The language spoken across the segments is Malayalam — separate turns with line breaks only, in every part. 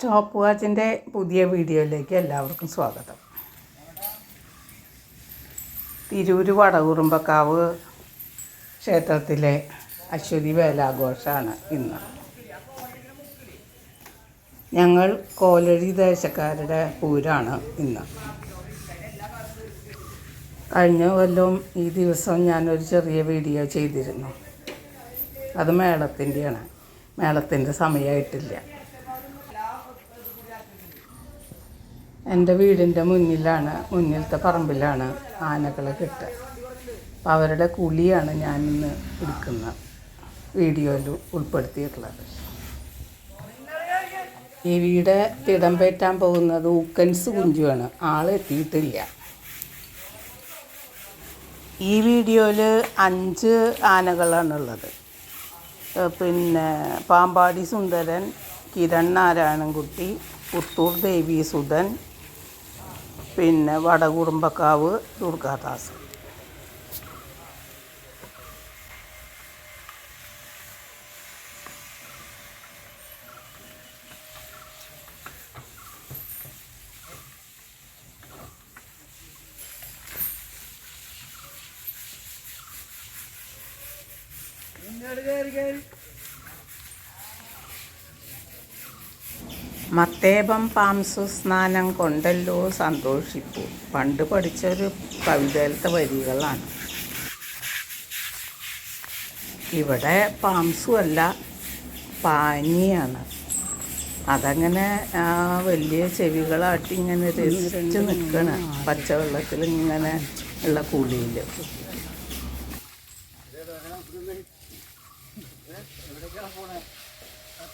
സ്റ്റോപ്പ് വാച്ചിന്റെ പുതിയ വീഡിയോയിലേക്ക് എല്ലാവർക്കും സ്വാഗതം. തിരൂര് വടകുറുമ്പക്കാവ് ക്ഷേത്രത്തിലെ അശ്വതി വേലാഘോഷമാണ് ഇന്ന്. ഞങ്ങൾ കോലഴി ദേശക്കാരുടെ പൂരാണ് ഇന്ന്. കഴിഞ്ഞ കൊല്ലവും ഈ ദിവസം ഞാനൊരു ചെറിയ വീഡിയോ ചെയ്തിരുന്നു. അത് മേളത്തിന്റെയാണ് മേളത്തിന്റെ സമയമായിട്ടില്ല എന്റെ വീടിന്റെ മുന്നിലാണ് മുന്നിലത്തെ പറമ്പിലാണ് ആനകളെ കിട്ടുക അപ്പോൾ അവരുടെ കുളിയാണ് ഞാൻ ഇന്ന് എടുക്കുന്ന വീഡിയോയിൽ ഉൾപ്പെടുത്തിയിട്ടുള്ളത്. ഈ ദേവിയുടെ തിടം പേറ്റാൻ പോകുന്നത് ഊക്കൻസ് കുഞ്ചുവാണ്. ആളെത്തിയിട്ടില്ല ഈ വീഡിയോയിൽ അഞ്ച് ആനകളാണുള്ളത്. പിന്നെ പാമ്പാടി സുന്ദരൻ കിരൺ നാരായണൻകുട്ടി പുത്തൂർ ദേവി സുധൻ പിന്നെ വടകുറുമ്പക്കാവ് ദുർഗാദാസ് മത്തേപം പാംസു സ്നാനം കൊണ്ടല്ലോ സന്തോഷിപ്പു. പണ്ട് പഠിച്ചൊരു കവിതയിലത്തെ വരികളാണ്. ഇവിടെ പാംസു അല്ല പാനിയാണ്. അതങ്ങനെ വലിയ ചെവികളാട്ടി ഇങ്ങനെ രസിച്ച് നിൽക്കണം. പച്ചവെള്ളത്തിൽ ഇങ്ങനെ ഉള്ള കുളിയിൽ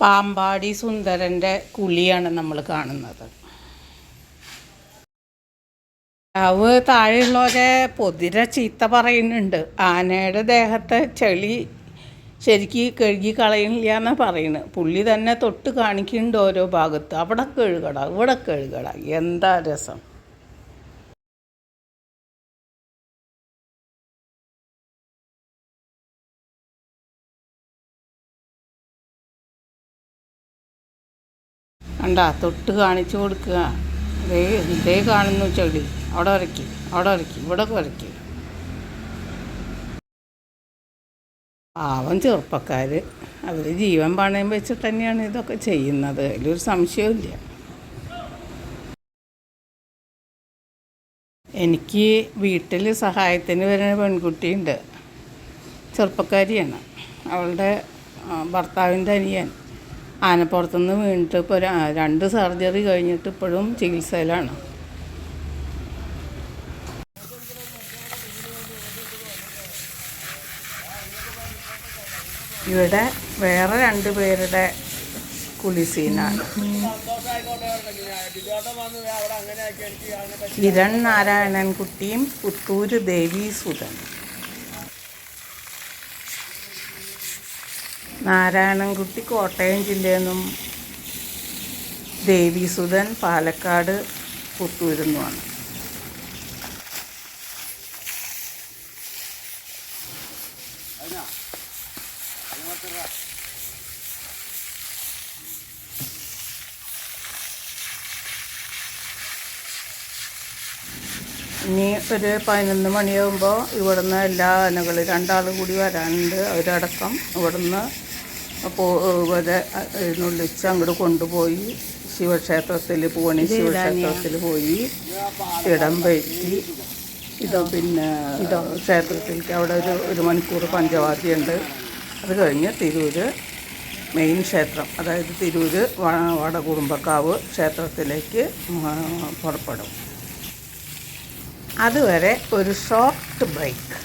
പാമ്പാടി സുന്ദരന്റെ കുളിയാണ് നമ്മൾ കാണുന്നത്. അവ താഴെയുള്ളവരെ പൊതിര ചീത്ത പറയുന്നുണ്ട്. ആനയുടെ ദേഹത്തെ ചെളി ശരിക്ക് കഴുകി കളയുന്നില്ല എന്നാണ് പറയുന്നത്. പുള്ളി തന്നെ തൊട്ട് കാണിക്കുന്നുണ്ട് ഓരോ ഭാഗത്ത്. അവിടെ കഴുകട ഇവിടെ കഴുകട. എന്താ രസം? കണ്ട തൊട്ട് കാണിച്ചു കൊടുക്കുക. ദേ ദേ കാണുന്നു ചെടി അവിടെ വരയ്ക്ക് അവിടെ വരയ്ക്ക് ഇവിടെ വരയ്ക്ക്. പാവം ചെറുപ്പക്കാർ അവർ ജീവൻ പണയം വെച്ചിട്ട് തന്നെയാണ് ഇതൊക്കെ ചെയ്യുന്നത്. അതിലൊരു സംശയമില്ല എനിക്ക് വീട്ടിൽ സഹായത്തിന് വരുന്ന പെൺകുട്ടിയുണ്ട്. ചെറുപ്പക്കാരിയാണ്. അവളുടെ ഭർത്താവിന്റെ അനിയൻ. ആനപ്പുറത്തുനിന്ന് വീണിട്ട് ഇപ്പോൾ രണ്ട് സർജറി കഴിഞ്ഞിട്ട് ഇപ്പോഴും ചികിത്സയിലാണ്. ഇവിടെ വേറെ രണ്ട് പേരുടെ കുളിസീനാണ് കിരൺ നാരായണൻകുട്ടിയും പുത്തൂര് ദേവി സുധൻ നാരായണൻകുട്ടി കോട്ടയം ജില്ലയിൽ നിന്നും ദേവീസുധൻ പാലക്കാട് പുത്തൂരുന്നുമാണ്. ഇനി ഒരു പതിനൊന്ന് മണിയാകുമ്പോൾ ഇവിടുന്ന് എല്ലാ ആനകളും രണ്ടാൾ കൂടി വരാനുണ്ട് അവരടക്കം. ഇവിടുന്ന് അപ്പോൾ ഇവരെ എഴുന്നള്ളിച്ച് അങ്ങോട്ട് കൊണ്ടുപോയി ശിവക്ഷേത്രത്തിൽ പൂവണി. ശിവക്ഷേത്രത്തിൽ പോയി ഇടം പറ്റി ഇതോ പിന്നെ ഇതോ. ക്ഷേത്രത്തിലേക്ക് അവിടെ ഒരു ഒരു മണിക്കൂർ പഞ്ചവാദ്യമുണ്ട് അത് കഴിഞ്ഞ് തിരൂര് മെയിൻ ക്ഷേത്രം അതായത് തിരൂര് വടകുടുംബക്കാവ് ക്ഷേത്രത്തിലേക്ക് പുറപ്പെടും. അതുവരെ ഒരു ഷോർട്ട് ബ്രേക്ക്.